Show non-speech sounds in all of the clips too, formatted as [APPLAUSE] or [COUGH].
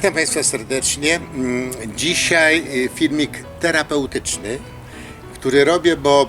Witam Państwa serdecznie. Mm, Dzisiaj y, filmik terapeutyczny, który robię, bo.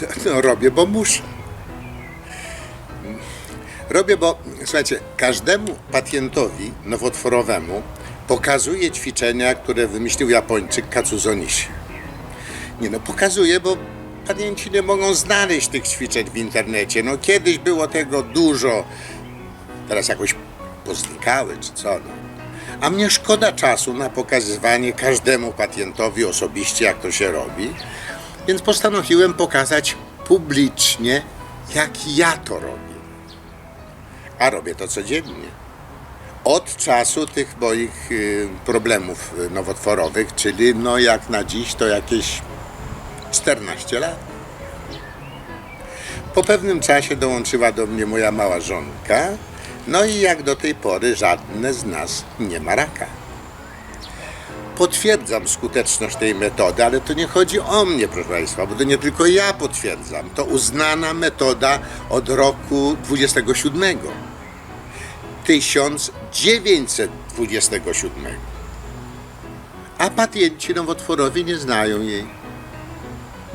[LAUGHS] No, robię, bo muszę. Robię, bo słuchajcie, każdemu pacjentowi nowotworowemu pokazuję ćwiczenia, które wymyślił Japończyk Katsuzonishi. Nie no, pokazuję, bo pacjenci nie mogą znaleźć tych ćwiczeń w internecie. No kiedyś było tego dużo, teraz jakoś poznikały czy co. No. A mnie szkoda czasu na pokazywanie każdemu pacjentowi osobiście, jak to się robi, więc postanowiłem pokazać publicznie, jak ja to robię. A robię to codziennie. Od czasu tych moich y, problemów y, nowotworowych, czyli no jak na dziś to jakieś 14 lat. Po pewnym czasie dołączyła do mnie moja mała żonka, no i jak do tej pory żadne z nas nie ma raka. Potwierdzam skuteczność tej metody, ale to nie chodzi o mnie, proszę Państwa, bo to nie tylko ja potwierdzam. To uznana metoda od roku 27. 1927. A pacjenci nowotworowi nie znają jej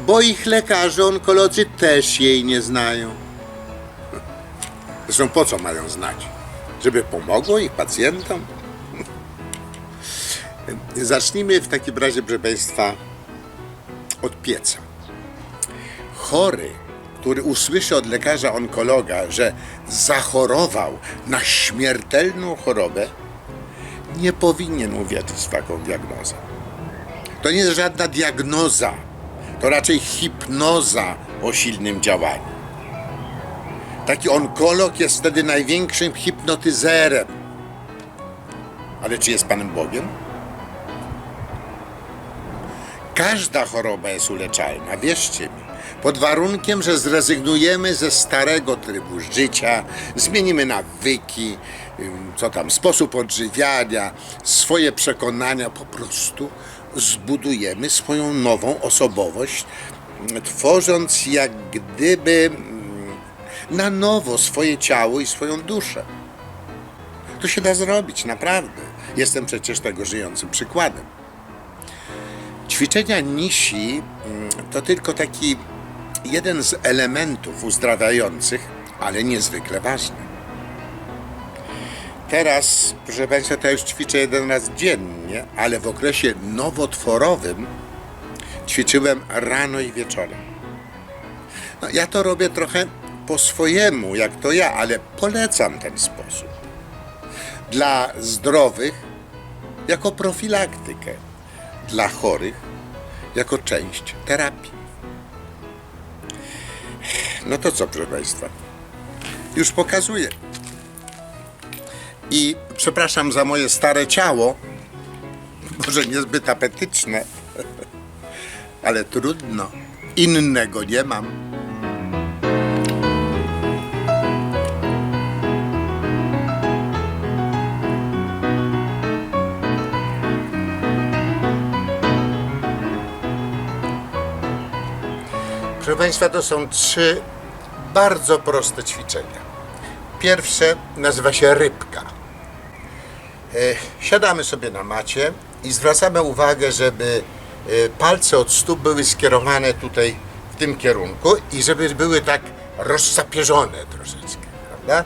bo ich lekarze onkolodzy też jej nie znają. Zresztą po co mają znać? Żeby pomogło ich pacjentom? [LAUGHS] Zacznijmy w takim razie, proszę Państwa, od pieca. Chory, który usłyszy od lekarza onkologa, że zachorował na śmiertelną chorobę, nie powinien uwierzyć w taką diagnozę. To nie jest żadna diagnoza, to raczej hipnoza o silnym działaniu. Taki onkolog jest wtedy największym hipnotyzerem. Ale czy jest Panem Bogiem? Każda choroba jest uleczalna, wierzcie mi. Pod warunkiem, że zrezygnujemy ze starego trybu życia, zmienimy nawyki, co tam, sposób odżywiania, swoje przekonania, po prostu zbudujemy swoją nową osobowość, tworząc jak gdyby na nowo swoje ciało i swoją duszę. To się da zrobić, naprawdę. Jestem przecież tego żyjącym przykładem. Ćwiczenia Nishi mm, to tylko taki jeden z elementów uzdrawiających, ale niezwykle ważny. Teraz, proszę Państwa, to już ćwiczę jeden raz dziennie, ale w okresie nowotworowym ćwiczyłem rano i wieczorem. No, ja to robię trochę po swojemu, jak to ja, ale polecam ten sposób. Dla zdrowych jako profilaktykę, dla chorych jako część terapii. No to co, proszę Państwa? Już pokazuję. I przepraszam za moje stare ciało, może niezbyt apetyczne, [LAUGHS] ale trudno. Innego nie mam. Proszę Państwa, to są trzy bardzo proste ćwiczenia. Pierwsze nazywa się rybka. E, Siadamy sobie na macie i zwracamy uwagę, żeby e, palce od stóp były skierowane tutaj w tym kierunku i żeby były tak rozsapierzone troszeczkę, prawda?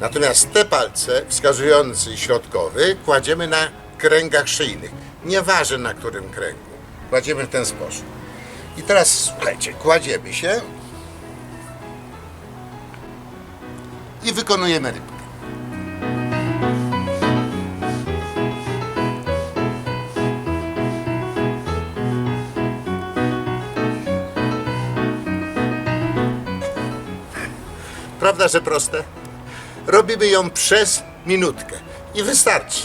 Natomiast te palce, wskazujący i środkowy, kładziemy na kręgach szyjnych. Nieważne na którym kręgu. Kładziemy w ten sposób. I teraz słuchajcie, kładziemy się i wykonujemy rybkę. Prawda, że proste? Robimy ją przez minutkę i wystarczy.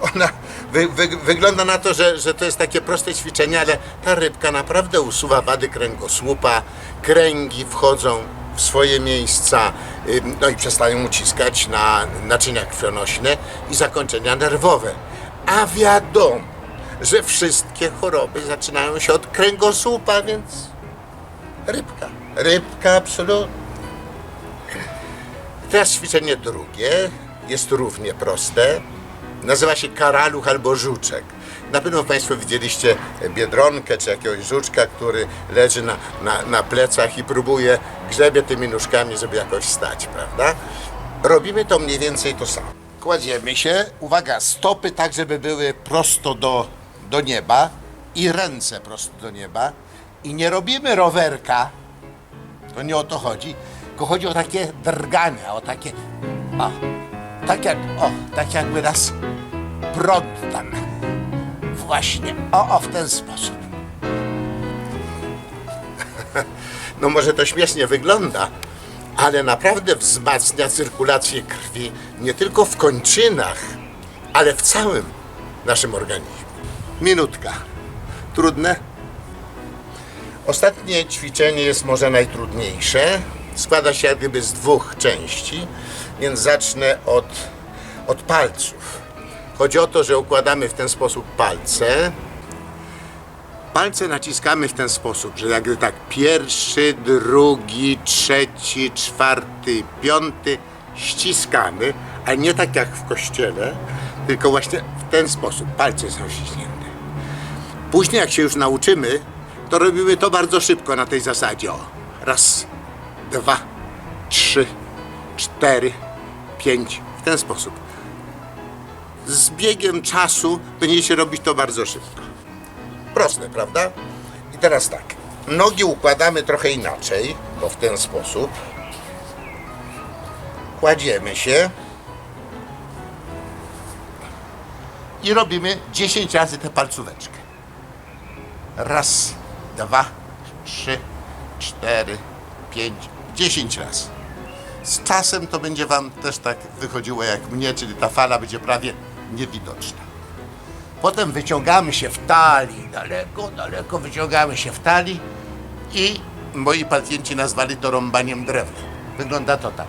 [LAUGHS] Ona wy, wy, wygląda na to, że, że to jest takie proste ćwiczenie, ale ta rybka naprawdę usuwa wady kręgosłupa, kręgi wchodzą w swoje miejsca, no i przestają uciskać na naczynia krwionośne i zakończenia nerwowe. A wiadomo, że wszystkie choroby zaczynają się od kręgosłupa, więc rybka. Rybka absolutnie. Teraz ćwiczenie drugie jest równie proste. Nazywa się karaluch albo żuczek. Na pewno Państwo widzieliście biedronkę czy jakiegoś żuczka, który leży na, na, na plecach i próbuje grzebie tymi nóżkami, żeby jakoś stać, prawda? Robimy to mniej więcej to samo. Kładziemy się, uwaga, stopy tak, żeby były prosto do, do nieba i ręce prosto do nieba. I nie robimy rowerka, to nie o to chodzi, tylko chodzi o takie drgania, o takie, tak jak, o, tak jakby nas prąd tam, właśnie, o, o, w ten sposób. [LAUGHS] No może to śmiesznie wygląda, ale naprawdę wzmacnia cyrkulację krwi nie tylko w kończynach, ale w całym naszym organizmie. Minutka. Trudne? Ostatnie ćwiczenie jest może najtrudniejsze. Składa się jak gdyby z dwóch części, więc zacznę od, od palców. Chodzi o to, że układamy w ten sposób palce. Palce naciskamy w ten sposób, że jakby tak pierwszy, drugi, trzeci, czwarty, piąty ściskamy, ale nie tak jak w kościele, tylko właśnie w ten sposób. Palce są ściśnięte. Później jak się już nauczymy, to robimy to bardzo szybko na tej zasadzie. O. Raz, dwa, trzy, cztery, pięć. W ten sposób. Z biegiem czasu będziecie robić to bardzo szybko. Proste, prawda? I teraz tak. Nogi układamy trochę inaczej, bo w ten sposób. Kładziemy się. I robimy 10 razy tę palcóweczkę. Raz, dwa, trzy, cztery, pięć, dziesięć razy. Z czasem to będzie Wam też tak wychodziło jak mnie, czyli ta fala będzie prawie niewidoczna. Potem wyciągamy się w talii, daleko, daleko wyciągamy się w talii i moi pacjenci nazwali to rąbaniem drewna. Wygląda to tak.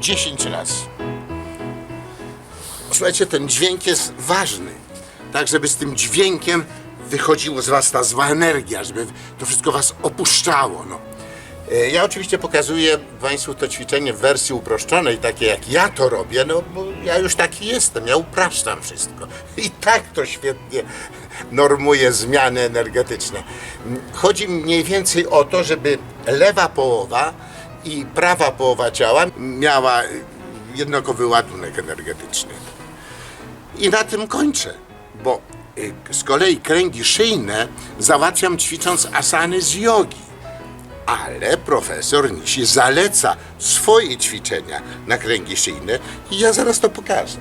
Dziesięć razy. Słuchajcie, ten dźwięk jest ważny. Tak, żeby z tym dźwiękiem wychodziło z was ta zła energia, żeby to wszystko was opuszczało. No. E, Ja oczywiście pokazuję Państwu to ćwiczenie w wersji uproszczonej, takie jak ja to robię, no bo ja już taki jestem, ja upraszczam wszystko. I tak to świetnie normuje zmiany energetyczne. Chodzi mniej więcej o to, żeby lewa połowa i prawa połowa ciała miała jednakowy ładunek energetyczny. I na tym kończę, bo z kolei kręgi szyjne załatwiam ćwicząc asany z jogi. Ale profesor Nishi zaleca swoje ćwiczenia na kręgi szyjne i ja zaraz to pokażę.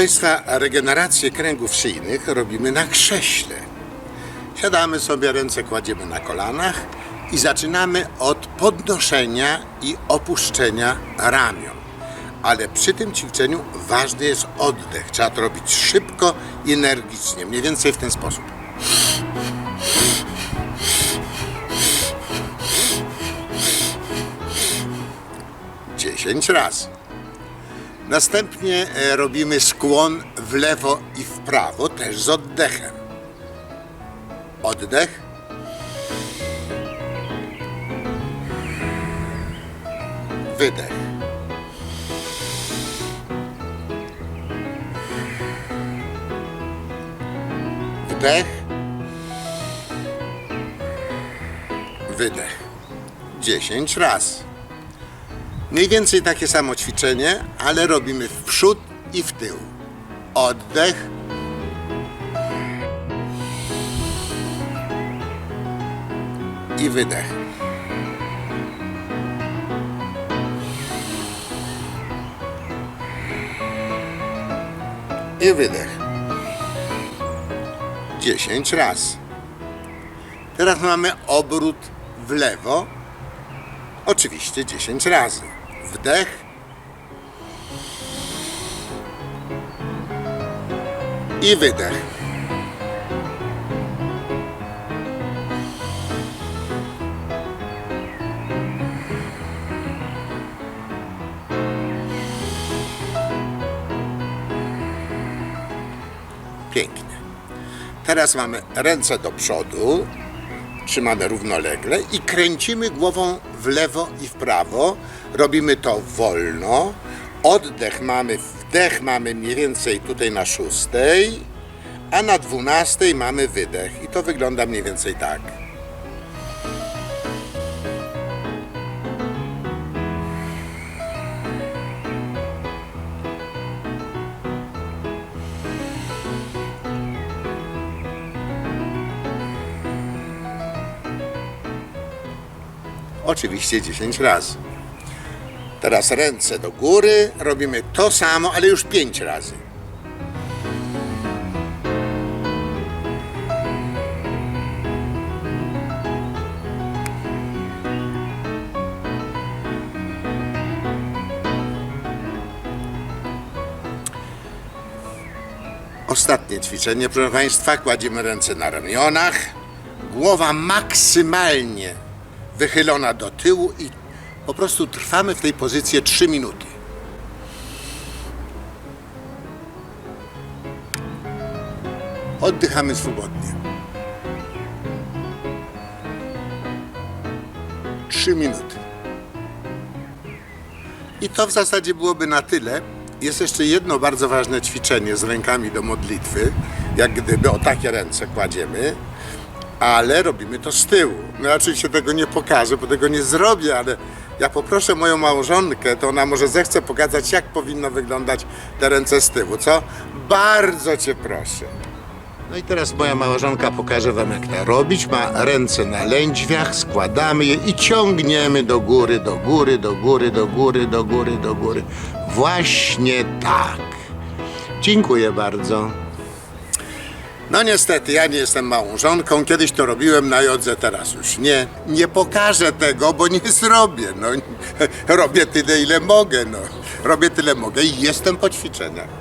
Państwa, regenerację kręgów szyjnych robimy na krześle. Siadamy sobie, ręce kładziemy na kolanach i zaczynamy od podnoszenia i opuszczenia ramion. Ale przy tym ćwiczeniu ważny jest oddech. Trzeba to robić szybko i energicznie, mniej więcej w ten sposób. Dziesięć razy. Następnie e, robimy skłon w lewo i w prawo, też z oddechem. Oddech. Wydech. Wdech. Wydech. 10 razy. Mniej więcej takie samo ćwiczenie, ale robimy w przód i w tył. Oddech. I wydech. I wydech. 10 razy. Teraz mamy obrót w lewo Oczywiście 10 razy. Wdech. I wydech. Pięknie. Teraz mamy ręce do przodu, trzymamy równolegle i kręcimy głową w lewo i w prawo. Robimy to wolno. Oddech mamy, wdech mamy mniej więcej tutaj na szóstej, a na dwunastej mamy wydech. I to wygląda mniej więcej tak. Oczywiście 10 razy. Teraz ręce do góry, robimy to samo, ale już 5 razy. Ostatnie ćwiczenie, proszę Państwa, kładziemy ręce na ramionach, głowa maksymalnie wychylona do tyłu i po prostu trwamy w tej pozycji 3 minuty. Oddychamy swobodnie. 3 minuty. I to w zasadzie byłoby na tyle. Jest jeszcze jedno bardzo ważne ćwiczenie z rękami do modlitwy, jak gdyby o takie ręce kładziemy, ale robimy to z tyłu. No oczywiście tego nie pokażę, bo tego nie zrobię, ale ja poproszę moją małżonkę, to ona może zechce pokazać, jak powinno wyglądać te ręce z tyłu, co? Bardzo cię proszę. No i teraz moja małżonka pokaże wam, jak to robić. Ma ręce na lędźwiach, składamy je i ciągniemy do góry, do góry, do góry, do góry, do góry, do góry. Właśnie tak. Dziękuję bardzo. No niestety, ja nie jestem małżonką. Kiedyś to robiłem na jodze, teraz już nie. Nie pokażę tego, bo nie zrobię. No, [LAUGHS] robię tyle, ile mogę. No. Robię tyle mogę i jestem po ćwiczeniach.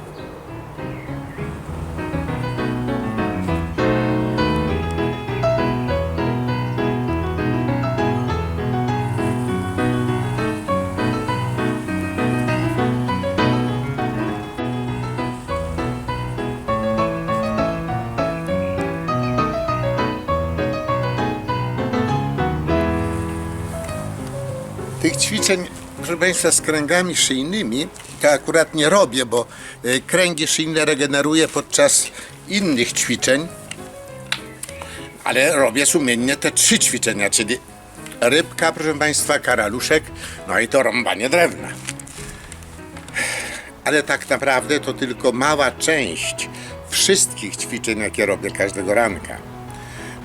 Ćwiczeń, proszę Państwa, z kręgami szyjnymi to akurat nie robię, bo e, kręgi szyjne regeneruję podczas innych ćwiczeń, ale robię sumiennie te trzy ćwiczenia, czyli rybka, proszę Państwa, karaluszek, no i to rąbanie drewna. Ale tak naprawdę to tylko mała część wszystkich ćwiczeń, jakie robię każdego ranka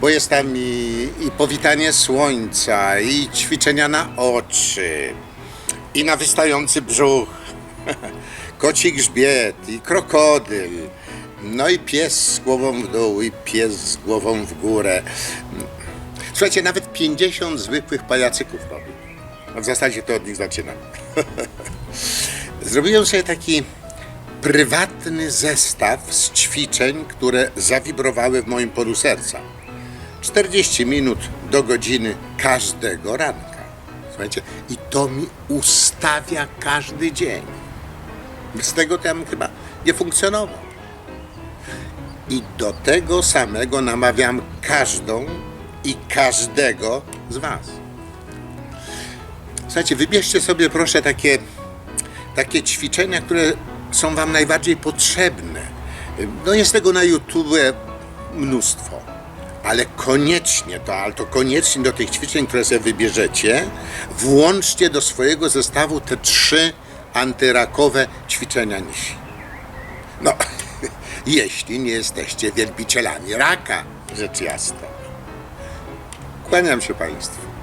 bo jest tam i, i powitanie słońca, i ćwiczenia na oczy, i na wystający brzuch, [LAUGHS] koci grzbiet, i krokodyl, no i pies z głową w dół, i pies z głową w górę. Słuchajcie, nawet 50 zwykłych pajacyków robię. No w zasadzie to od nich zaczynam. [LAUGHS] Zrobiłem sobie taki prywatny zestaw z ćwiczeń, które zawibrowały w moim polu serca. 40 minut do godziny każdego ranka. Słuchajcie, i to mi ustawia każdy dzień. Bez tego to ja bym chyba nie funkcjonował. I do tego samego namawiam każdą i każdego z Was. Słuchajcie, wybierzcie sobie proszę takie, takie ćwiczenia, które są Wam najbardziej potrzebne. No jest tego na YouTube mnóstwo ale koniecznie to, ale to koniecznie do tych ćwiczeń, które sobie wybierzecie, włączcie do swojego zestawu te trzy antyrakowe ćwiczenia nisi. No, [LAUGHS] jeśli nie jesteście wielbicielami raka, rzecz jasna. Kłaniam się Państwu.